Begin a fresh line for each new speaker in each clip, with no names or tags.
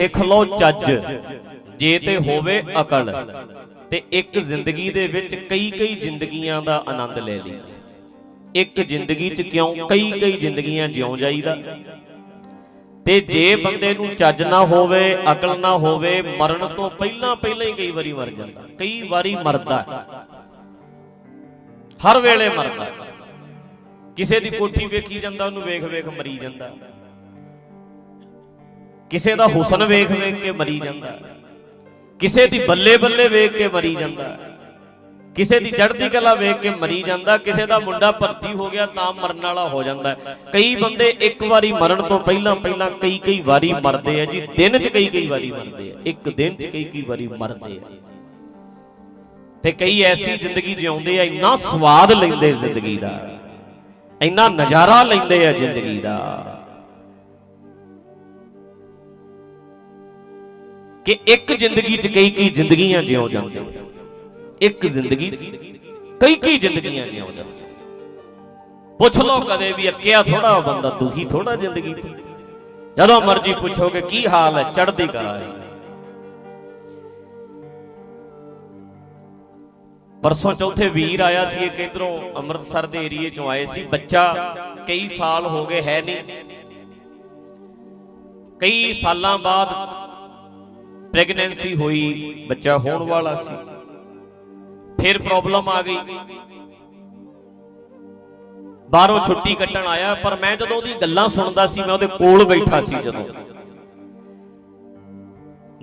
ਸਿੱਖ ਲੋ ਚੱਜ ਜੇ ਤੇ ਹੋਵੇ ਅਕਲ, ਤੇ ਇੱਕ ਜ਼ਿੰਦਗੀ ਦੇ ਵਿੱਚ ਕਈ ਕਈ ਜ਼ਿੰਦਗੀਆਂ ਦਾ ਆਨੰਦ ਲੈ ਲਈਦਾ ਇੱਕ ਜ਼ਿੰਦਗੀ 'ਚ ਕਿਉਂ ਕਈ ਕਈ ਜ਼ਿੰਦਗੀਆਂ ਜਿਉਂ ਜਾਈਦਾ? ਤੇ ਜੇ ਬੰਦੇ ਨੂੰ ਚੱਜ ਨਾ ਹੋਵੇ, ਅਕਲ ਨਾ ਹੋਵੇ, ਮਰਨ ਤੋਂ ਪਹਿਲਾਂ ਪਹਿਲਾਂ ਹੀ ਕਈ ਵਾਰੀ ਮਰ ਜਾਂਦਾ। ਕਈ ਵਾਰੀ ਮਰਦਾ ਹਰ ਵੇਲੇ ਮਰਦਾ ਕਿਸੇ ਦੀ ਕੋਠੀ ਵੇਖੀ ਜਾਂਦਾ, ਉਹਨੂੰ ਵੇਖ ਵੇਖ ਮਰੀ ਜਾਂਦਾ। ਕਿਸੇ ਦਾ ਹੁਸਨ ਵੇਖ ਵੇਖ ਕੇ ਮਰੀ ਜਾਂਦਾ। ਕਿਸੇ ਦੀ ਬੱਲੇ ਬੱਲੇ ਵੇਖ ਕੇ ਮਰੀ ਜਾਂਦਾ। ਕਿਸੇ ਦੀ ਚੜ੍ਹਦੀ ਕਲਾ ਵੇਖ ਕੇ ਮਰੀ ਜਾਂਦਾ। ਕਿਸੇ ਦਾ ਮੁੰਡਾ ਭਰਤੀ ਹੋ ਗਿਆ ਤਾਂ ਮਰਨ ਵਾਲਾ ਹੋ ਜਾਂਦਾ। ਕਈ ਬੰਦੇ ਇੱਕ ਵਾਰੀ ਮਰਨ ਤੋਂ ਪਹਿਲਾਂ ਪਹਿਲਾਂ ਕਈ ਕਈ ਵਾਰੀ ਮਰਦੇ ਆ ਜੀ। ਦਿਨ 'ਚ ਕਈ ਕਈ ਵਾਰੀ ਮਰਦੇ ਆ। ਇੱਕ ਦਿਨ 'ਚ ਕਈ ਕਈ ਵਾਰੀ ਮਰਦੇ ਆ। ਤੇ ਕਈ ਐਸੀ ਜ਼ਿੰਦਗੀ ਜਿਉਂਦੇ ਆ, ਇੰਨਾ ਸਵਾਦ ਲੈਂਦੇ ਜ਼ਿੰਦਗੀ ਦਾ। ਇੰਨਾ ਨਜ਼ਾਰਾ ਲੈਂਦੇ ਆ ਜ਼ਿੰਦਗੀ ਦਾ। ਕਿ ਇੱਕ ਜ਼ਿੰਦਗੀ 'ਚ ਕਈ ਕਈ ਜ਼ਿੰਦਗੀਆਂ ਜਿਉ ਜਾਂਦੇ ਇੱਕ ਜ਼ਿੰਦਗੀ 'ਚ ਕਈ ਕਈ ਜ਼ਿੰਦਗੀਆਂ ਜਿਉ ਜਾਂਦੇ ਪੁੱਛ ਲਓ ਕਦੇ ਵੀ ਅੱਕਿਆ ਥੋੜਾ ਬੰਦਾ ਦੁਖੀ ਥੋੜਾ ਜ਼ਿੰਦਗੀ ਤੋਂ। ਜਦੋਂ ਮਰਜ਼ੀ ਪੁੱਛੋਗੇ ਕੀ ਹਾਲ ਹੈ, ਚੜ੍ਹਦੀ ਕਲਾ ਹੈ। ਪਰਸੋਂ ਚੌਥੇ ਵੀਰ ਆਇਆ ਸੀ ਇੱਕ ਇਧਰੋਂ ਅੰਮ੍ਰਿਤਸਰ ਦੇ ਏਰੀਏ ਚੋਂ ਆਏ ਸੀ। ਬੱਚਾ ਕਈ ਸਾਲ ਹੋ ਗਏ ਹੈ ਨਹੀਂ। ਕਈ ਸਾਲਾਂ ਬਾਅਦ ਪ੍ਰੈਗਨੈਂਸੀ ਹੋਈ, ਬੱਚਾ ਹੋਣ ਵਾਲਾ ਸੀ। ਫਿਰ ਪ੍ਰੋਬਲਮ ਆ ਗਈ। ਬਾਹਰੋਂ ਛੁੱਟੀ ਕੱਟਣ ਆਇਆ, ਪਰ ਮੈਂ ਜਦੋਂ ਉਹਦੀ ਗੱਲਾਂ ਸੁਣਦਾ ਸੀ, ਮੈਂ ਉਹਦੇ ਕੋਲ ਬੈਠਾ ਸੀ ਜਦੋਂ।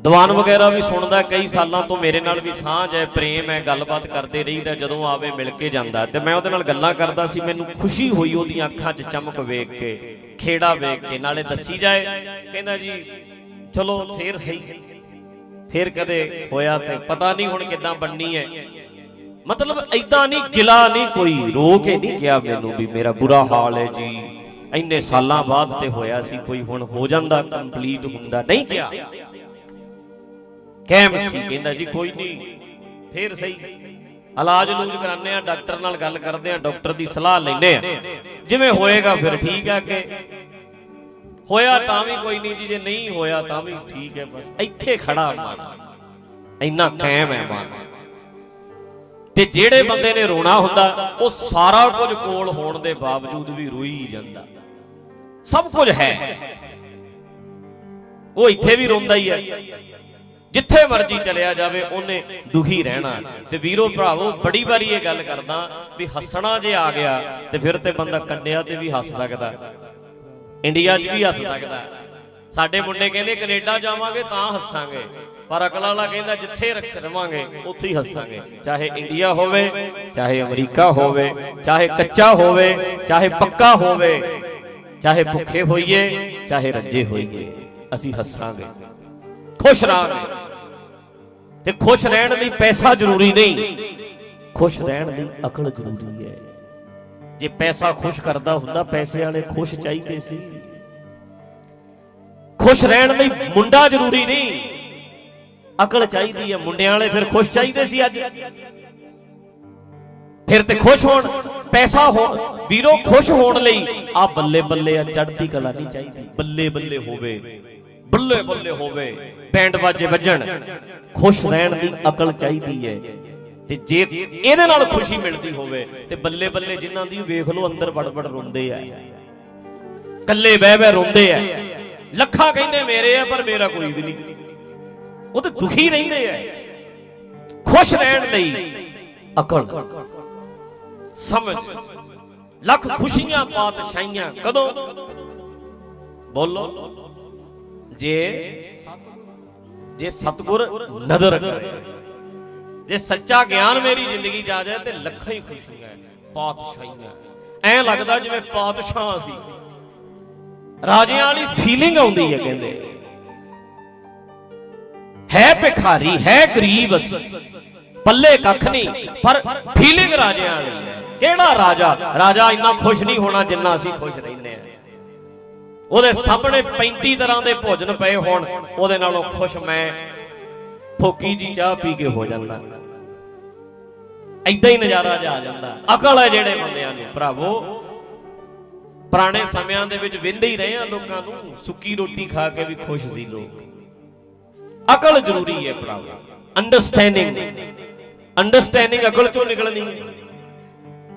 ਦੀਵਾਨ ਵਗੈਰਾ ਵੀ ਸੁਣਦਾ, ਕਈ ਸਾਲਾਂ ਤੋਂ ਮੇਰੇ ਨਾਲ ਵੀ ਸਾਂਝ ਹੈ, ਪ੍ਰੇਮ ਹੈ, ਗੱਲਬਾਤ ਕਰਦੇ ਰਹੀਦਾ, ਜਦੋਂ ਆਵੇ ਮਿਲ ਕੇ ਜਾਂਦਾ। ਤੇ ਮੈਂ ਉਹਦੇ ਨਾਲ ਗੱਲਾਂ ਕਰਦਾ ਸੀ, ਮੈਨੂੰ ਖੁਸ਼ੀ ਹੋਈ ਉਹਦੀਆਂ ਅੱਖਾਂ 'ਚ ਚਮਕ ਵੇਖ ਕੇ, ਖੇੜਾ ਵੇਖ ਕੇ, ਨਾਲੇ ਦੱਸੀ ਜਾਏ, ਕਹਿੰਦਾ ਜੀ, ਚਲੋ ਫੇਰ ਸਹੀ। ਫਿਰ ਕਦੇ ਹੋਇਆ ਤੇ ਪਤਾ ਨਹੀਂ ਹੁਣ ਕਿੱਦਾਂ ਬਣਨੀ ਹੈ। ਮਤਲਬ ਐਦਾਂ ਨਹੀਂ, ਗਿਲਾ ਨਹੀਂ, ਕੋਈ ਰੋ ਕੇ ਨਹੀਂ ਕਿਹਾ ਮੈਨੂੰ ਵੀ ਮੇਰਾ ਬੁਰਾ ਹਾਲ ਹੈ ਜੀ। ਇੰਨੇ ਸਾਲਾਂ ਬਾਅਦ ਤੇ ਹੋਇਆ ਸੀ, ਕੋਈ ਹੁਣ ਹੋ ਜਾਂਦਾ ਕੰਪਲੀਟ ਹੁੰਦਾ, ਨਹੀਂ ਕਿਹਾ। ਕੈਮ ਸੀ ਕਹਿੰਦਾ ਜੀ, ਕੋਈ ਨਹੀਂ। ਫੇਰ ਸਹੀ। ਇਲਾਜ ਲੂਜ ਕਰਾਉਂਦੇ ਆ ਡਾਕਟਰ ਨਾਲ ਗੱਲ ਕਰਦੇ ਆ ਡਾਕਟਰ ਦੀ ਸਲਾਹ ਲੈਂਦੇ ਆ ਜਿਵੇਂ ਹੋਏਗਾ ਫਿਰ ਠੀਕ ਹੈ ਅੱਗੇ। ਹੋਇਆ ਤਾਂ ਵੀ ਕੋਈ ਨਹੀਂ ਜੀ, ਜੇ ਨਹੀਂ ਹੋਇਆ ਤਾਂ ਵੀ ਠੀਕ ਹੈ ਬਸ। ਇੱਥੇ ਖੜਾ ਮਨ। ਇੰਨਾ ਕਾਇਮ ਹੈ ਮਨ। ਤੇ ਜਿਹੜੇ ਬੰਦੇ ਨੇ ਰੋਣਾ ਹੁੰਦਾ, ਉਹ ਸਾਰਾ ਕੁਝ ਕੋਲ ਹੋਣ ਦੇ ਬਾਵਜੂਦ ਵੀ ਰੋਈ ਜਾਂਦਾ। ਸਭ ਕੁਝ ਹੈ। ਉਹ ਇੱਥੇ ਵੀ ਰੋਂਦਾ ਹੀ ਹੈ। ਜਿੱਥੇ ਮਰਜ਼ੀ ਚਲਿਆ ਜਾਵੇ, ਉਹਨੇ ਦੁਖੀ ਰਹਿਣਾ ਤੇ ਵੀਰੋ ਭਰਾਵੋ, ਬੜੀ ਵਾਰੀ ਇਹ ਗੱਲ ਕਰਦਾ ਵੀ ਹੱਸਣਾ ਜੇ ਆ ਗਿਆ, ਤੇ ਫਿਰ ਤੇ ਬੰਦਾ ਕੰਡਿਆ ਤੇ ਵੀ ਹੱਸ ਸਕਦਾ। ਇੰਡੀਆ 'ਚ ਵੀ ਹੱਸ ਸਕਦਾ ਸਾਡੇ ਮੁੰਡੇ ਕਹਿੰਦੇ ਕੈਨੇਡਾ ਜਾਵਾਂਗੇ ਤਾਂ ਹੱਸਾਂਗੇ। ਪਰ ਅਕਲ ਵਾਲਾ ਕਹਿੰਦਾ ਜਿੱਥੇ ਰੱਖ ਰਵਾਂਗੇ, ਉੱਥੇ ਹੀ ਹੱਸਾਂਗੇ। ਚਾਹੇ ਇੰਡੀਆ ਹੋਵੇ, ਚਾਹੇ ਅਮਰੀਕਾ ਹੋਵੇ, ਚਾਹੇ ਕੱਚਾ ਹੋਵੇ, ਚਾਹੇ ਪੱਕਾ ਹੋਵੇ, ਚਾਹੇ ਭੁੱਖੇ ਹੋਈਏ, ਚਾਹੇ ਰੱਜੇ ਹੋਈਏ, ਅਸੀਂ ਹੱਸਾਂਗੇ। ਖੁਸ਼ ਰਹਾਂਗੇ ਤੇ ਖੁਸ਼ ਰਹਿਣ ਲਈ ਪੈਸਾ ਜ਼ਰੂਰੀ ਨਹੀਂ। ਖੁਸ਼ ਰਹਿਣ ਲਈ ਅਕਲ ਜ਼ਰੂਰੀ ਹੈ। ਜੇ ਪੈਸਾ ਖੁਸ਼ ਕਰਦਾ ਹੁੰਦਾ, ਪੈਸੇ ਵਾਲੇ ਖੁਸ਼ ਚਾਹੀਦੇ ਸੀ। ਖੁਸ਼ ਰਹਿਣ ਲਈ ਮੁੰਡਾ ਜ਼ਰੂਰੀ ਨਹੀਂ। ਅਕਲ ਚਾਹੀਦੀ ਹੈ, ਮੁੰਡਿਆਂ ਵਾਲੇ ਫਿਰ ਖੁਸ਼ ਚਾਹੀਦੇ ਸੀ ਅੱਜ। ਫਿਰ ਤੇ ਖੁਸ਼ ਹੋਣ, ਪੈਸਾ ਹੋਣ ਵੀਰੋ, ਖੁਸ਼ ਹੋਣ ਲਈ ਆ ਬੱਲੇ ਬੱਲੇ ਆ ਚੜ੍ਹਦੀ ਕਲਾ ਨਹੀਂ ਚਾਹੀਦੀ। ਬੱਲੇ ਬੱਲੇ ਹੋਵੇ, ਬੱਲੇ ਬੱਲੇ ਹੋਵੇ ਬੈਂਡ ਵਾਜੇ ਵੱਜਣ। ਖੁਸ਼ ਰਹਿਣ ਦੀ ਅਕਲ ਚਾਹੀਦੀ ਹੈ। ਤੇ ਜੇ ਇਹਦੇ ਨਾਲ ਖੁਸ਼ੀ ਮਿਲਦੀ ਹੋਵੇ, ਤੇ ਬੱਲੇ ਬੱਲੇ ਜਿਨ੍ਹਾਂ ਦੀ ਵੇਖ ਲਓ ਅੰਦਰ ਵੜਵੜ ਰੋਂਦੇ ਆ। ਕੱਲੇ ਬਹਿ ਬਹਿ ਰੋਂਦੇ ਆ। ਲੱਖਾਂ ਕਹਿੰਦੇ ਮੇਰੇ ਆ, ਪਰ ਮੇਰਾ ਕੋਈ ਵੀ ਨਹੀਂ। ਉਹ ਤੇ ਦੁਖੀ ਰਹਿੰਦੇ ਆ। ਖੁਸ਼ ਰਹਿਣ ਲਈ ਅਕਲ। ਸਮਝ। ਲੱਖ ਖੁਸ਼ੀਆਂ, ਪਾਤਸ਼ਾਹੀਆਂ। ਕਦੋਂ? ਬੋਲੋ। ਜੇ ਜੇ ਸਤਗੁਰ ਨਦਰ। ਕਰੇ ਜੇ ਸੱਚਾ ਗਿਆਨ ਮੇਰੀ ਜ਼ਿੰਦਗੀ ਚ ਆ ਜਾਏ ਤੇ ਲੱਖਾਂ ਹੀ ਖੁਸ਼ੀਆਂ ਪਾਤਸ਼ਾਹੀਆਂ। ਐ ਲੱਗਦਾ ਜਿਵੇਂ ਪਾਤਸ਼ਾਹ ਸੀ। ਰਾਜਿਆਂ ਵਾਲੀ ਫੀਲਿੰਗ ਆਉਂਦੀ ਹੈ ਕਹਿੰਦੇ। ਹੈ ਭਿਖਾਰੀ, ਹੈ ਗਰੀਬ। ਅਸੀਂ ਪੱਲੇ ਕੱਖ ਨਹੀਂ, ਪਰ ਫੀਲਿੰਗ ਰਾਜਿਆਂ ਵਾਲੀ ਕਿਹੜਾ ਰਾਜਾ? ਰਾਜਾ ਇੰਨਾ ਖੁਸ਼ ਨਹੀਂ ਹੋਣਾ ਜਿੰਨਾ ਅਸੀਂ ਖੁਸ਼ ਰਹਿੰਦੇ ਆ। ਉਹਦੇ ਸਾਹਮਣੇ 35 ਤਰ੍ਹਾਂ ਦੇ ਭੋਜਨ ਪਏ ਹੋਣ, ਉਹਦੇ ਨਾਲੋਂ ਖੁਸ਼ ਮੈਂ ਫੋਕੀ ਜੀ ਚਾਹ ਪੀ ਕੇ ਹੋ ਜਾਂਦਾ। ਐਦਾਂ ਹੀ ਨਜ਼ਾਰਾ ਜਾ ਆ ਜਾਂਦਾ। ਅਕਲ ਹੈ ਜਿਹੜੇ ਬੰਦਿਆਂ ਨੂੰ। ਭਰਾਵੋ, ਪੁਰਾਣੇ ਸਮਿਆਂ ਦੇ ਵਿੱਚ ਵਿੰਦੇ ਹੀ ਰਹੇ ਆ ਲੋਕਾਂ ਨੂੰ। ਸੁੱਕੀ ਰੋਟੀ ਖਾ ਕੇ ਵੀ ਖੁਸ਼ ਸੀ ਲੋਕ। ਅਕਲ ਜ਼ਰੂਰੀ ਹੈ ਭਰਾਵੋ। ਅੰਡਰਸਟੈਂਡਿੰਗ ਅੰਡਰਸਟੈਂਡਿੰਗ ਅਕਲ ਚੋਂ ਨਿਕਲਣੀ।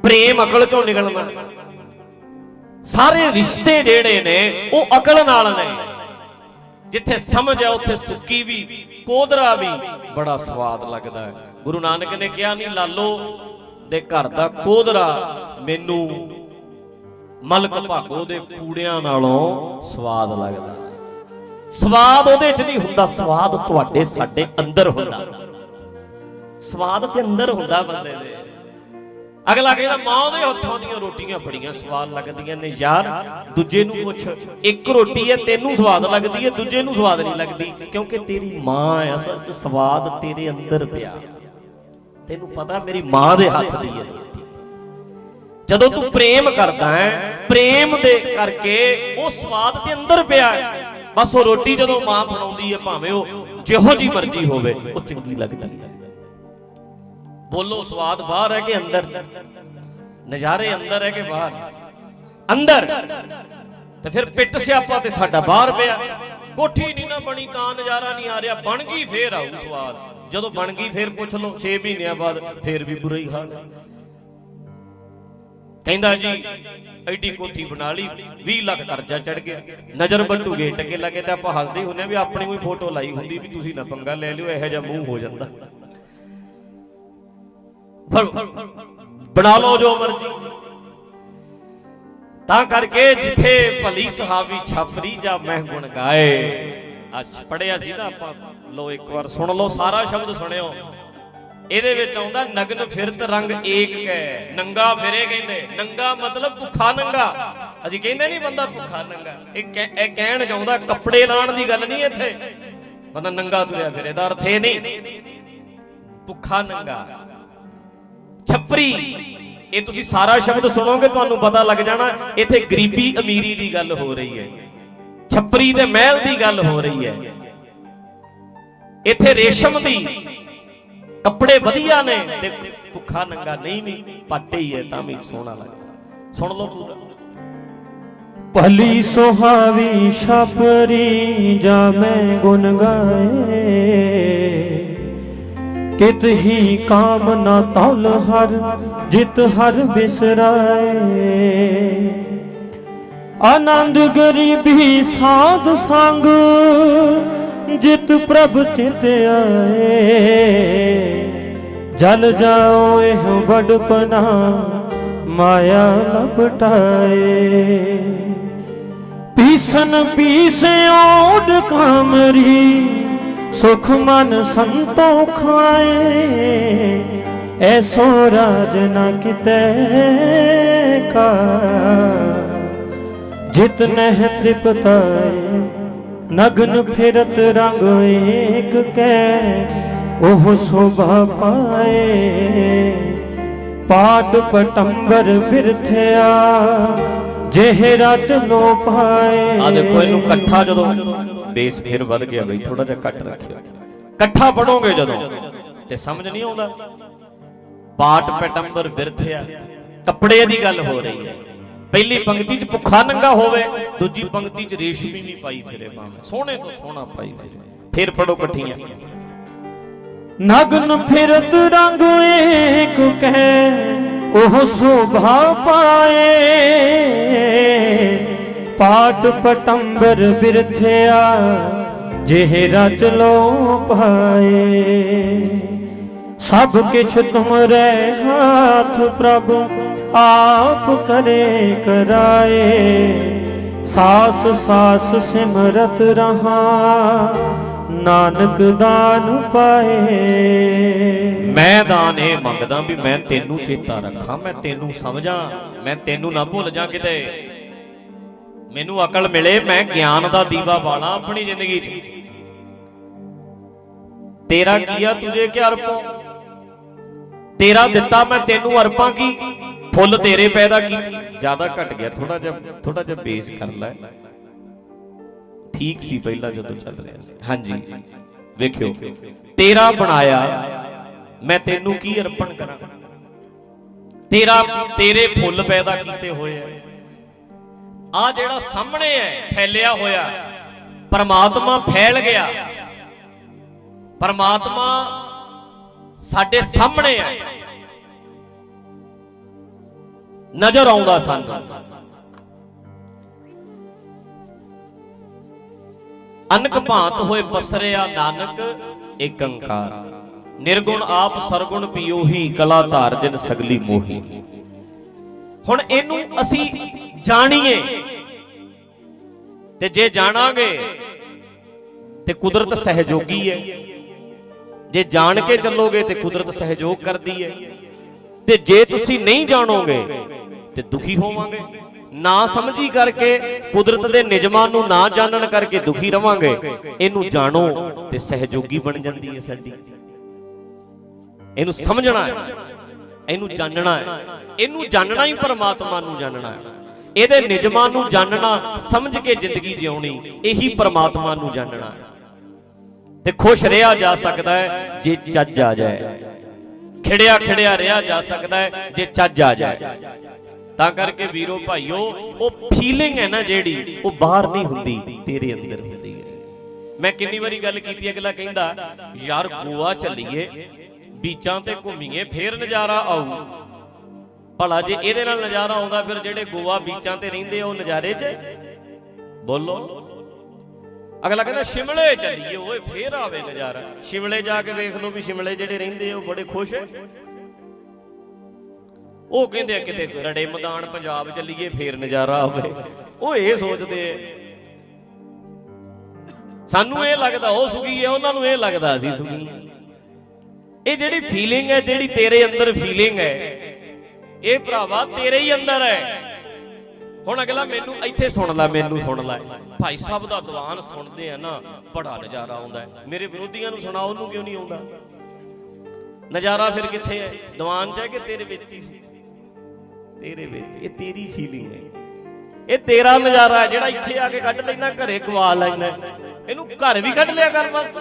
ਪ੍ਰੇਮ ਅਕਲ ਚੋਂ ਨਿਕਲਣਾ। ਸਾਰੇ ਰਿਸ਼ਤੇ ਜਿਹੜੇ ਨੇ, ਉਹ ਅਕਲ ਨਾਲ ਨੇ। ਜਿੱਥੇ ਸਮਝ ਹੈ ਉੱਥੇ ਸੁੱਕੀ ਵੀ, ਕੋਦਰਾ ਵੀ, ਬੜਾ ਸਵਾਦ ਲੱਗਦਾ ਹੈ। ਗੁਰੂ ਨਾਨਕ ਨੇ ਕਿਹਾ ਨਹੀਂ, ਲਾਲੋ, ਦੇ ਘਰ ਦਾ ਕੋਦਰਾ ਮੈਨੂੰ ਮਲਕ ਭਾਗੋ ਦੇ ਪੂੜਿਆਂ ਨਾਲੋਂ ਸਵਾਦ ਲੱਗਦਾ ਸਵਾਦ ਉਹਦੇ 'ਚ ਨਹੀਂ ਹੁੰਦਾ, ਸਵਾਦ ਤੁਹਾਡੇ ਸਾਡੇ ਅੰਦਰ ਹੁੰਦਾ। ਸਵਾਦ ਤੇ ਅੰਦਰ ਹੁੰਦਾ ਬੰਦੇ ਦੇ। ਅਗਲਾ ਕਹਿੰਦਾ, ਮਾਂ ਦੇ ਹੱਥਾਂ ਦੀਆਂ ਰੋਟੀਆਂ ਬੜੀਆਂ ਸਵਾਦ ਲੱਗਦੀਆਂ ਨੇ। ਯਾਰ, ਦੂਜੇ ਨੂੰ ਪੁੱਛ, ਇੱਕ ਰੋਟੀ ਹੈ, ਤੈਨੂੰ ਸਵਾਦ ਲੱਗਦੀ ਹੈ, ਦੂਜੇ ਨੂੰ ਸਵਾਦ ਨਹੀਂ ਲੱਗਦੀ, ਕਿਉਂਕਿ ਤੇਰੀ ਮਾਂ ਹੈ, ਅਸਲ 'ਚ ਸਵਾਦ ਤੇਰੇ ਅੰਦਰ ਪਿਆ। ਤੈਨੂੰ ਪਤਾ, ਮੇਰੀ ਮਾਂ ਦੇ ਹੱਥ ਦੀ ਹੈ। ਜਦੋਂ ਤੂੰ ਪ੍ਰੇਮ ਕਰਦਾ ਹੈ, ਪ੍ਰੇਮ ਦੇ ਕਰਕੇ ਉਹ ਸਵਾਦ ਤੇ ਅੰਦਰ ਪਿਆ ਹੈ। ਬਸ ਉਹ ਰੋਟੀ ਜਦੋਂ ਮਾਂ ਬਣਾਉਂਦੀ ਹੈ, ਭਾਵੇਂ ਉਹ ਜਿਹੋ ਜੀ ਮਰਜ਼ੀ ਹੋਵੇ, ਉਹ ਚੰਗੀ ਲੱਗਦੀ ਹੈ। ਬੋਲੋ, ਸਵਾਦ ਬਾਹਰ ਹੈ ਕਿ ਅੰਦਰ? ਨਜ਼ਾਰੇ ਅੰਦਰ ਹੈ ਕਿ ਬਾਹਰ? ਅੰਦਰ। ਤੇ ਫਿਰ ਪਿੱਟ ਸਿਆਪਾ ਤੇ ਸਾਡਾ ਬਾਹਰ ਪਿਆ। ਕੋਠੀ ਨਹੀਂ ਨਾ ਬਣੀ, ਤਾਂ ਨਜ਼ਾਰਾ ਨਹੀਂ ਆ ਰਿਹਾ। ਬਣ ਗਈ ਫੇਰ ਆਊ ਸਵਾਦ। ਜਦੋਂ ਬਣ ਗਈ, ਫੇਰ ਪੁੱਛ ਲਓ 6 ਮਹੀਨਿਆਂ ਬਾਅਦ ਫੇਰ ਵੀ ਬੁਰਾ ਹੀ ਹਾਲ ਹੈ। ਕਹਿੰਦਾ ਜੀ, ਐਡੀ ਕੋਠੀ ਬਣਾ ਲਈ 20 ਲੱਖ ਕਰਜ਼ਾ ਚੜ ਗਿਆ। ਨਜ਼ਰ ਬੱਟੂ ਗੇਟ ਅੱਗੇ ਲੱਗੇ ਤੇ ਆਪਾਂ ਹੱਸਦੇ ਹੁੰਨੇ ਆ ਵੀ ਆਪਣੀ ਕੋਈ ਫੋਟੋ ਲਾਈ ਹੁੰਦੀ ਵੀ ਤੁਸੀਂ ਨਾ ਪੰਗਾ ਲੈ ਲਿਓ, ਇਹੋ ਜਿਹਾ ਮੂੰਹ ਹੋ ਜਾਂਦਾ। ਬਣਾ ਲਓ ਜੋ ਮਰਜ਼ੀ। ਤਾਂ ਕਰਕੇ ਜਿੱਥੇ ਭਲੀ ਸਹਾਵੀ ਛਾਪਰੀ ਜਾ ਮਹਿ ਗੁਣ ਗਾਏ, ਅੱਜ ਪੜਿਆ ਸੀ ਨਾ ਆਪਾਂ। ਲੋ ਇੱਕ ਵਾਰ ਸੁਣ ਲਓ, ਸਾਰਾ ਸ਼ਬਦ ਸੁਣਿਓ। ਇਹਦੇ ਵਿੱਚ ਆਉਂਦਾ, ਨਗਨ ਫਿਰਤ ਰੰਗ ਏਕ ਕੈ। ਨੰਗਾ ਫਿਰੇ ਕਹਿੰਦੇ। ਨੰਗਾ ਮਤਲਬ ਭੁੱਖਾ ਨੰਗਾ। ਅਸੀਂ ਕਹਿੰਦੇ ਨਹੀਂ ਬੰਦਾ ਭੁੱਖਾ ਨੰਗਾ। ਇਹ ਕਹਿ- ਇਹ ਕਹਿਣ ਚਾਹੁੰਦਾ ਕੱਪੜੇ ਲਾਣ ਦੀ ਗੱਲ ਨਹੀਂ ਇੱਥੇ। ਬੰਦਾ ਨੰਗਾ ਤੁਰਿਆ ਫਿਰੇ ਦਾ ਅਰਥ ਇਹ ਨਹੀਂ। ਭੁੱਖਾ ਨੰਗਾ। ਛੱਪਰੀ। ਇਹ ਤੁਸੀਂ ਸਾਰਾ ਸ਼ਬਦ ਸੁਣੋਗੇ, ਤੁਹਾਨੂੰ ਪਤਾ ਲੱਗ ਜਾਣਾ, ਇੱਥੇ ਗਰੀਬੀ ਅਮੀਰੀ ਦੀ ਗੱਲ ਹੋ ਰਹੀ ਹੈ। ਛੱਪਰੀ ਤੇ ਮਹਿਲ ਦੀ ਗੱਲ ਹੋ ਰਹੀ ਹੈ। ਇੱਥੇ ਰੇਸ਼ਮ ਦੀ ਕੱਪੜੇ ਵਧੀਆ ਨੇ ਤੇ ਭੁੱਖਾ ਨੰਗਾ ਨਹੀਂ ਵੀ, ਪਾਟੇ ਹੀ ਹੈ, ਤਾਂ ਵੀ ਸੋਹਣਾ ਲੱਗਦਾ। ਸੁਣ ਲਓ ਪੂਰਾ।
ਭਲੀ ਸੁਹਾਵੀ ਛਪਰੀ, ਜਾ ਮੈਂ ਗੁਣ ਗਾਏ। ਕਿਤ ਹੀ ਕਾਮ ਨਾ ਤਲ ਹਰ, ਜਿਤ ਹਰ ਬਿਸਰਾਏ। ਆਨੰਦ ਗਰੀਬੀ ਸਾਧ ਸੰਗ, ਜਿਤ ਪ੍ਰਭ ਚਿਤ ਆਏ। ਜਲ ਜਾਓ ਇਹ ਬੜਪਨਾ ਮਾਇਆ ਲਪਟਾਏ ਪੀਸਨ ਓਡ ਕਾਮਰੀ ਸੁਖ ਮਨ ਸੰਤੋ ਖਾਏ, ਐਸੋ ਰਾਜ ਨਾ ਕਿਤੇ ਕਾ ਜਿਤ ਨਹਿ ਤ੍ਰਿਪਤਾਏ, ਨਗਨ ਫਿਰਤ ਰੰਗ ਏਕ ਕੈ, ਉਹ ਸ਼ੋਭਾ ਪਾਏ। ਪਾਟ ਪਟੰਬਰ ਬਿਰਥਿਆ ਜਿਹਰਾ ਚਲੋ ਪਾਏ।
ਆ ਦੇਖੋ, ਇਹਨੂੰ ਇਕੱਠਾ ਜਦੋਂ ਬੇਸ ਫਿਰ ਵੱਧ ਗਿਆ ਬਈ ਥੋੜਾ ਜਿਹਾ ਕੱਟ ਰੱਖਿਓ। ਇਕੱਠਾ ਪੜੋਗੇ ਜਦੋਂ, ਤੇ ਸਮਝ ਨਹੀਂ ਆਉਂਦਾ। ਪਾਟ ਪਟੰਬਰ ਬਿਰਥਿਆ ਕੱਪੜੇ ਦੀ ਗੱਲ ਹੋ ਰਹੀ ਹੈ। ਪਹਿਲੀ ਪੰਕਤੀ 'ਚ ਭੁੱਖਾ ਨੰਗਾ ਹੋਵੇ, ਦੂਜੀ ਪੰਕਤੀ 'ਚ ਰੇਸ਼ਮੀ ਵੀ ਪਾਈ ਫਿਰੇ ਭਾਵੇਂ। ਸੋਹਣੇ ਤੋਂ ਸੋਹਣਾ ਪਾਈ ਫਿਰੇ। ਫਿਰ ਪੜੋ ਇਕੱਠੀਆਂ।
ਨਗਨ ਫਿਰਤ ਰੰਗ ਏਕ ਕਹਿ, ਉਹ ਸ਼ੋਭਾ ਪਾਏ। ਪਾਟ ਪਟੰਬਰ ਬਿਰਥਿਆ, ਜਿਹ ਰਚ ਲੋ ਪਾਏ ਸਭ ਕਿਛ ਤੁਮਰੇ ਹਾਥ ਪ੍ਰਭ, ਆਪ ਕਰੇ ਕਰਾਏ। ਸਾਸ ਸਾਸ ਸਿਮਰਤ ਰਹਾ, ਨਾਨਕ ਦਾਨ ਪਾਏ।
ਮੈਂ ਦਾਨ ਇਹ ਮੰਗਦਾ ਵੀ ਮੈਂ ਤੈਨੂੰ ਚੇਤਾ ਰੱਖਾਂ, ਮੈਂ ਤੈਨੂੰ ਸਮਝਾਂ, ਮੈਂ ਤੈਨੂੰ ਨਾ ਭੁੱਲ ਜਾ ਕਿਤੇ। ਮੈਨੂੰ ਅਕਲ ਮਿਲੇ, ਮੈਂ ਗਿਆਨ ਦਾ ਦੀਵਾ ਬਾਲਾਂ ਆਪਣੀ ਜ਼ਿੰਦਗੀ 'ਚ। ਤੇਰਾ ਕੀਆ ਤੁਝੇ ਕਿ ਅਰਪੋ? ਤੇਰਾ ਦਿੱਤਾ ਮੈਂ ਤੈਨੂੰ ਅਰਪਾਂ ਕੀ? ਫੁੱਲ ਤੇਰੇ ਪੈਦਾ ਕੀ? ਜ਼ਿਆਦਾ ਘਟ ਗਿਆ ਥੋੜਾ ਜਿਹਾ ਥੋੜਾ ਜਿਹਾ ਬੇਸ ਕਰ ਲੈ। ਠੀਕ ਸੀ ਪਹਿਲਾਂ ਜਦੋਂ ਚੱਲ ਰਿਹਾ ਸੀ। ਹਾਂਜੀ। ਵੇਖਿਓ, ਤੇਰਾ ਬਣਾਇਆ, ਮੈਂ ਤੈਨੂੰ ਕੀ ਅਰਪਣ ਕਰਾਂ? ਤੇਰਾ, ਤੇਰੇ ਫੁੱਲ ਪੈਦਾ ਕੀਤੇ ਹੋਏ ਆ। ਆ ਜਿਹੜਾ ਸਾਹਮਣੇ ਹੈ, ਫੈਲਿਆ ਹੋਇਆ। ਪਰਮਾਤਮਾ ਫੈਲ ਗਿਆ। ਪਰਮਾਤਮਾ ਸਾਡੇ ਸਾਹਮਣੇ ਹੈ। ਨਜ਼ਰ ਆਉਂਦਾ ਸਾਨੂੰ। ਅਨਕ ਭਾਂਤ ਹੋਏ ਬਸਰਿਆ ਨਾਨਕ, ਏਕ ਓੰਕਾਰ ਨਿਰਗੁਣ ਆਪ ਸਰਗੁਣ ਪਿਓਹੀ ਕਲਾ ਧਾਰ ਜਿਨ ਸਗਲੀ ਮੋਹੀ। ਹੁਣ ਇਹਨੂੰ ਅਸੀਂ ਜਾਣੀਏ। ਤੇ ਜੇ ਜਾਣਾਂਗੇ, ਤੇ ਕੁਦਰਤ ਸਹਿਯੋਗੀ ਹੈ। ਜੇ ਜਾਣ ਕੇ ਚੱਲੋਗੇ, ਤੇ ਕੁਦਰਤ ਸਹਿਯੋਗ ਕਰਦੀ ਹੈ। ਤੇ ਜੇ ਤੁਸੀਂ ਨਹੀਂ ਜਾਣੋਗੇ, ਤੇ ਦੁਖੀ ਹੋਵਾਂਗੇ। ਨਾ ਸਮਝੀ ਕਰਕੇ, ਕੁਦਰਤ ਦੇ ਨਿਯਮਾਂ ਨੂੰ ਨਾ ਜਾਣਨ ਕਰਕੇ ਦੁਖੀ ਰਵਾਂਗੇ। ਇਹਨੂੰ ਜਾਣੋ ਤੇ ਸਹਿਯੋਗੀ ਬਣ ਜਾਂਦੀ ਹੈ ਸਾਡੀ। ਇਹਨੂੰ ਸਮਝਣਾ ਹੈ। ਇਹਨੂੰ ਜਾਣਨਾ ਹੈ। ਇਹਨੂੰ ਜਾਣਨਾ ਹੀ ਪਰਮਾਤਮਾ ਨੂੰ ਜਾਣਨਾ ਹੈ। ਇਹਦੇ ਨਿਯਮਾਂ ਨੂੰ ਜਾਣਨਾ, ਸਮਝ ਕੇ ਜ਼ਿੰਦਗੀ ਜਿਉਣੀ, ਇਹੀ ਪਰਮਾਤਮਾ ਨੂੰ ਜਾਣਨਾ। ਤੇ ਖੁਸ਼ ਰਿਹਾ ਜਾ ਸਕਦਾ ਹੈ ਜੇ ਚੱਜ ਆ ਜਾਏ। ਖਿੜਿਆ ਖਿੜਿਆ ਰਿਹਾ ਜਾ ਸਕਦਾ ਹੈ ਜੇ ਚੱਜ ਆ ਜਾਏ। ਤਾਂ ਕਰਕੇ ਵੀਰੋ ਭਾਈਓ, ਉਹ ਫੀਲਿੰਗ ਹੈ ਨਾ ਜਿਹੜੀ, ਉਹ ਬਾਹਰ ਨਹੀਂ ਹੁੰਦੀ, ਤੇਰੇ ਅੰਦਰ ਹੁੰਦੀ ਹੈ। ਮੈਂ ਕਿੰਨੀ ਵਾਰੀ ਗੱਲ ਕੀਤੀ, ਅਗਲਾ ਕਹਿੰਦਾ, ਯਾਰ ਗੋਆ ਚੱਲੀਏ, ਬੀਚਾਂ ਤੇ ਘੁੰਮੀਏ, ਫੇਰ ਨਜ਼ਾਰਾ ਆਊ। ਭਲਾ ਜੇ ਇਹਦੇ ਨਾਲ ਨਜ਼ਾਰਾ ਆਉਂਦਾ, ਫਿਰ ਜਿਹੜੇ ਗੋਆ ਬੀਚਾਂ ਤੇ ਰਹਿੰਦੇ ਆ, ਉਹ ਨਜ਼ਾਰੇ 'ਚ ਬੋਲੋ। ਅਗਲਾ ਕਹਿੰਦਾ, ਸ਼ਿਮਲੇ ਚੱਲੀਏ, ਓਏ, ਫੇਰ ਆਵੇ ਨਜ਼ਾਰਾ। ਸ਼ਿਮਲੇ ਜਾ ਕੇ ਵੇਖ ਲਓ ਵੀ ਸ਼ਿਮਲੇ ਜਿਹੜੇ ਰਹਿੰਦੇ ਆ, ਉਹ ਬੜੇ ਖੁਸ਼ ਉਹ ਕਹਿੰਦੇ ਆ, ਕਿਤੇ ਰੜੇ ਮੈਦਾਨ ਪੰਜਾਬ ਚੱਲੀਏ, ਫੇਰ ਨਜ਼ਾਰਾ ਆਵੇ। ਉਹ ਇਹ ਸੋਚਦੇ ਸਾਨੂੰ ਇਹ ਲੱਗਦਾ, ਉਹ ਸੁਖੀ ਹੈ ਉਹਨਾਂ ਨੂੰ ਇਹ ਲੱਗਦਾ, ਅਸੀਂ ਸੁਖੀ ਇਹ ਜਿਹੜੀ ਫੀਲਿੰਗ ਹੈ, ਜਿਹੜੀ ਤੇਰੇ ਅੰਦਰ ਫੀਲਿੰਗ ਹੈ ਇਹ ਭਰਾਵਾ ਤੇਰੇ ਹੀ ਅੰਦਰ ਹੈ। ਹੁਣ ਅਗਲਾ ਮੈਨੂੰ ਇੱਥੇ ਸੁਣ ਲੈ, ਮੈਨੂੰ ਸੁਣ ਲੈ। ਭਾਈ ਸਾਹਿਬ ਦਾ ਦੀਵਾਨ ਸੁਣਦੇ ਆ ਨਾ, ਬੜਾ ਨਜ਼ਾਰਾ ਆਉਂਦਾ ਮੇਰੇ ਵਿਰੋਧੀਆਂ ਨੂੰ ਸੁਣਾ, ਉਹਨੂੰ ਕਿਉਂ ਨਹੀਂ ਆਉਂਦਾ? ਨਜ਼ਾਰਾ ਫਿਰ ਕਿੱਥੇ ਹੈ? ਦੀਵਾਨ 'ਚ ਹੈ ਕਿ ਤੇਰੇ ਵਿੱਚ ਹੀ ਸੀ? ਤੇਰੇ ਵਿੱਚ, ਇਹ ਤੇਰੀ ਫੀਲਿੰਗ ਹੈ। ਇਹ ਤੇਰਾ ਨਜ਼ਾਰਾ ਹੈ, ਜਿਹੜਾ ਇੱਥੇ ਆ ਕੇ ਕੱਢ ਲੈਣਾ ਘਰੇ ਗਵਾ ਲੈਣਾ ਇਹਨੂੰ ਘਰ ਵੀ ਕੱਢ ਲਿਆ ਕਰ ਬਸ।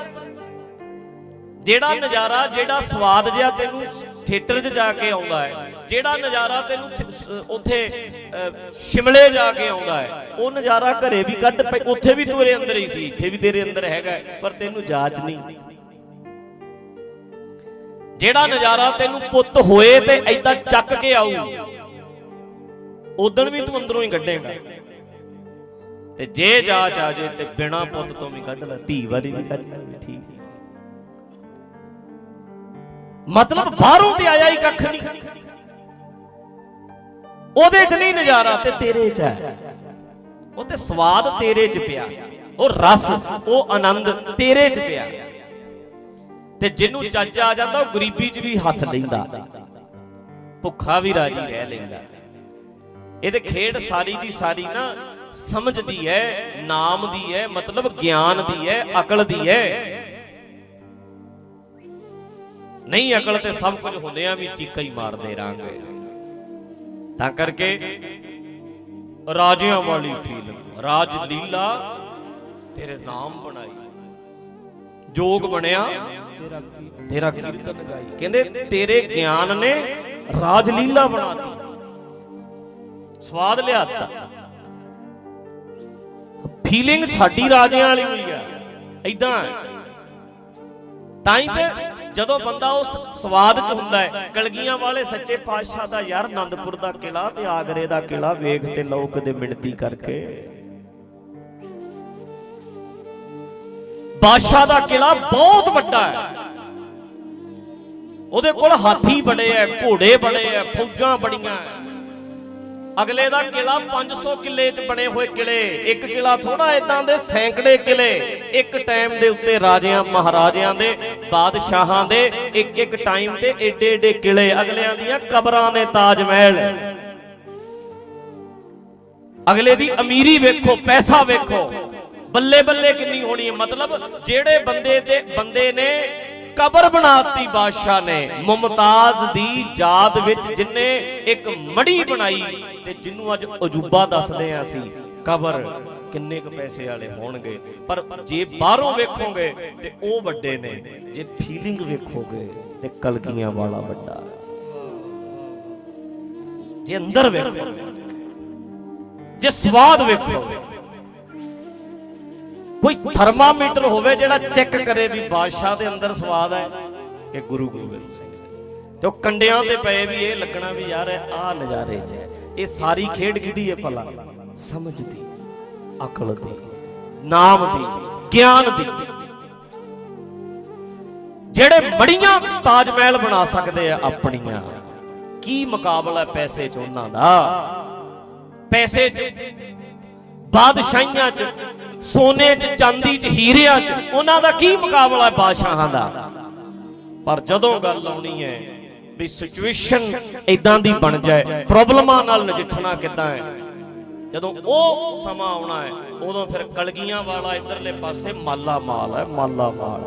ਜਿਹੜਾ ਨਜ਼ਾਰਾ, ਜਿਹੜਾ ਸਵਾਦ ਜਿਹਾ ਤੈਨੂੰ ਥੀਏਟਰ 'ਚ ਜਾ ਕੇ ਆਉਂਦਾ ਹੈ। ਜਿਹੜਾ ਨਜ਼ਾਰਾ ਤੈਨੂੰ ਉੱਥੇ ਸ਼ਿਮਲੇ ਜਾ ਕੇ ਆਉਂਦਾ ਹੈ, ਉਹ ਨਜ਼ਾਰਾ ਘਰੇ ਵੀ ਕੱਢ ਪੈ- ਉੱਥੇ ਵੀ ਤੇਰੇ ਅੰਦਰ ਹੀ ਸੀ, ਇੱਥੇ ਵੀ ਤੇਰੇ ਅੰਦਰ ਹੈਗਾ ਪਰ ਤੈਨੂੰ ਜਾਚ ਨਹੀਂ। ਜਿਹੜਾ ਨਜ਼ਾਰਾ ਤੈਨੂੰ ਪੁੱਤ ਹੋਏ ਤੇ ਐਦਾਂ ਚੱਕ ਕੇ ਆਊ ਉਦਣ ਵੀ ਤੂੰ ਅੰਦਰੋਂ ਹੀ ਕੱਢੇਗਾ। ਤੇ ਜੇ ਜਾਚ ਆ ਜੇ ਤੇ ਬਿਨਾ ਪੁੱਤ ਤੋਂ ਵੀ ਕੱਢ ਲੈ, ਧੀ ਵਾਲੀ ਵੀ ਕੱਢ ਲੈ ਠੀਕ। ਮਤਲਬ ਬਾਹਰੋਂ ਤੇ ਆਇਆ ਹੀ ਕੱਖ ਨਹੀਂ। ਉਹਦੇ 'ਚ ਨਹੀਂ ਨਜ਼ਾਰਾ ਤੇ ਤੇਰੇ 'ਚ ਹੈ। ਉਹ ਤੇ ਸਵਾਦ ਤੇਰੇ 'ਚ ਪਿਆ। ਉਹ ਰਸ, ਉਹ ਆਨੰਦ ਤੇਰੇ 'ਚ ਪਿਆ। ਤੇ ਜਿਹਨੂੰ ਚੱਜ ਆ ਜਾਂਦਾ, ਉਹ ਗਰੀਬੀ 'ਚ ਵੀ ਹੱਸ ਲੈਂਦਾ। ਭੁੱਖਾ ਵੀ ਰਾਜੀ ਰਹਿ ਲੈਂਦਾ। ਇਹਦੇ ਖੇਡ ਸਾਰੀ ਦੀ ਸਾਰੀ ਨਾ ਸਮਝ ਦੀ ਹੈ, ਨਾਮ ਦੀ ਹੈ, ਮਤਲਬ ਗਿਆਨ ਦੀ ਹੈ, ਅਕਲ ਦੀ ਹੈ। ਨਹੀਂ ਅਕਲ ਤੇ ਸਭ ਕੁਝ ਹੁੰਦਿਆਂ ਵੀ ਚੀਕਾਂ ਹੀ ਮਾਰਦੇ ਰਾਂਗੇ। ਤਾਂ ਕਰਕੇ ਰਾਜਿਆਂ ਵਾਲੀ ਫੀਲਿੰਗ ਰਾਜ ਲੀਲਾ ਤੇਰੇ ਨਾਮ ਬਣਾਈ। ਜੋਗ ਬਣਿਆ, ਤੇਰਾ ਕੀਰਤਨ ਗਾਈ। ਕਹਿੰਦੇ ਤੇਰੇ ਗਿਆਨ ਨੇ ਰਾਜ ਲੀਲਾ ਬਣਾਤੀ ਸਵਾਦ ਲਿਆਤਾ। ਫੀਲਿੰਗ ਸਾਡੀ ਰਾਜਿਆਂ ਵਾਲੀ ਹੋਈ ਆ। ਐਦਾਂ ਤਾਂ ਹੀ ਤੇ ਜਦੋਂ ਬੰਦਾ ਉਸ ਸਵਾਦ 'ਚ ਹੁੰਦਾ ਹੈ, ਕਲਗੀਆਂ ਵਾਲੇ ਸੱਚੇ ਪਾਤਸ਼ਾਹ ਦਾ ਯਾਰ ਆਨੰਦਪੁਰ ਦਾ ਕਿਲਾ ਤੇ ਆਗਰੇ ਦਾ ਕਿਲਾ ਵੇਖ ਤੇ ਲਓ ਕਦੇ ਮਿਣਤੀ ਕਰਕੇ। ਬਾਦਸ਼ਾਹ ਦਾ ਕਿਲਾ ਬਹੁਤ ਵੱਡਾ ਹੈ। ਉਹਦੇ ਕੋਲ ਹਾਥੀ ਬੜੇ ਐ ਘੋੜੇ ਬੜੇ ਐ ਫੌਜਾਂ ਬੜੀਆਂ ਐ ਅਗਲੇ ਦਾ ਕਿਲਾ 500 ਕਿਲੇ 'ਚ ਬਣੇ ਹੋਏ ਕਿਲੇ। ਇੱਕ ਕਿਲਾ ਥੋੜਾ ਇਦਾਂ ਦੇ ਸੈਂਕੜੇ ਕਿਲੇ। ਇੱਕ ਟਾਈਮ ਦੇ ਉੱਤੇ ਰਾਜਿਆਂ, ਮਹਾਰਾਜਿਆਂ ਦੇ, ਬਾਦਸ਼ਾਹਾਂ ਦੇ, ਇੱਕ ਇੱਕ ਟਾਈਮ ਤੇ ਏਡੇ ਏਡੇ ਕਿਲੇ। ਅਗਲਿਆਂ ਦੀਆਂ ਕਬਰਾਂ ਨੇ ਤਾਜ ਮਹਿਲ ਅਗਲੇ ਦੀ ਅਮੀਰੀ ਵੇਖੋ, ਪੈਸਾ ਵੇਖੋ। ਬੱਲੇ ਬੱਲੇ ਕਿੰਨੀ ਹੋਣੀ ਹੈ। ਮਤਲਬ ਜਿਹੜੇ ਬੰਦੇ ਤੇ, ਬੰਦੇ ਨੇ ਕਬਰ ਬਣਾਤੀ ਬਾਦਸ਼ਾਹ ਨੇ। ਮੁਮਤਾਜ਼ ਦੀ ਯਾਦ ਵਿੱਚ ਜਿਨੇ ਇੱਕ ਮੜੀ ਬਣਾਈ ਤੇ ਜਿਹਨੂੰ ਅੱਜ ਅਜੂਬਾ ਦੱਸਦੇ ਆ ਅਸੀਂ, ਕਬਰ ਕਿੰਨੇ ਕੁ ਪੈਸੇ ਵਾਲੇ ਹੋਣਗੇ। ਪਰ ਜੇ ਬਾਹਰੋਂ ਵੇਖੋਗੇ ਤੇ ਉਹ ਵੱਡੇ ਨੇ, ਜੇ ਫੀਲਿੰਗ ਵੇਖੋਗੇ ਤੇ ਕਲਗੀਆਂ ਵਾਲਾ ਵੱਡਾ। ਜੇ ਅੰਦਰ ਵੇਖੋਗੇ, ਜੇ ਸਵਾਦ ਵੇਖੋਗੇ ਕੋਈ ਥਰਮਾਮੀਟਰ ਹੋਵੇ ਜਿਹੜਾ ਚੈੱਕ ਕਰੇ ਵੀ ਬਾਦਸ਼ਾਹ ਦੇ ਅੰਦਰ ਸਵਾਦ ਹੈ ਕਿ ਗੁਰੂ ਗੋਬਿੰਦ ਸਿੰਘ ਤੇ ਉਹ ਕੰਡਿਆਂ ਤੇ ਪਏ ਵੀ ਇਹ ਲੱਗਣਾ ਵੀ ਯਾਰ ਆਹ ਨਜ਼ਾਰੇ 'ਚ ਇਹ ਸਾਰੀ ਖੇਡ ਕਿਹਦੀ ਹੈ ਭਲਾ? ਸਮਝ ਦੀ, ਅਕਲ ਦੀ, ਨਾਮ ਦੀ, ਗਿਆਨ ਦੀ। ਜਿਹੜੇ ਬੜੀਆਂ ਤਾਜ ਮਹਿਲ ਬਣਾ ਸਕਦੇ ਆ ਆਪਣੀਆਂ, ਕੀ ਮੁਕਾਬਲਾ ਪੈਸੇ 'ਚ ਉਹਨਾਂ ਦਾ? ਪੈਸੇ 'ਚ, ਬਾਦਸ਼ਾਹੀਆਂ 'ਚ ਸੋਨੇ 'ਚ, ਚਾਂਦੀ 'ਚ, ਹੀਰਿਆਂ 'ਚ, ਉਹਨਾਂ ਦਾ ਕੀ ਮੁਕਾਬਲਾ ਹੈ ਬਾਦਸ਼ਾਹਾਂ ਦਾ? ਪਰ ਜਦੋਂ ਗੱਲ ਆਉਣੀ ਹੈ ਵੀ ਸਿਚੁਏਸ਼ਨ ਇਦਾਂ ਦੀ ਬਣ ਜਾਏ ਪ੍ਰੋਬਲਮਾਂ ਨਾਲ ਨਜਿੱਠਣਾ ਕਿੱਦਾਂ ਹੈ? ਜਦੋਂ ਉਹ ਸਮਾਂ ਆਉਣਾ ਹੈ, ਉਦੋਂ ਫਿਰ ਕਲਗੀਆਂ ਵਾਲਾ ਇਧਰਲੇ ਪਾਸੇ ਮਾਲਾ ਮਾਲ ਹੈ ਮਾਲਾ ਮਾਲ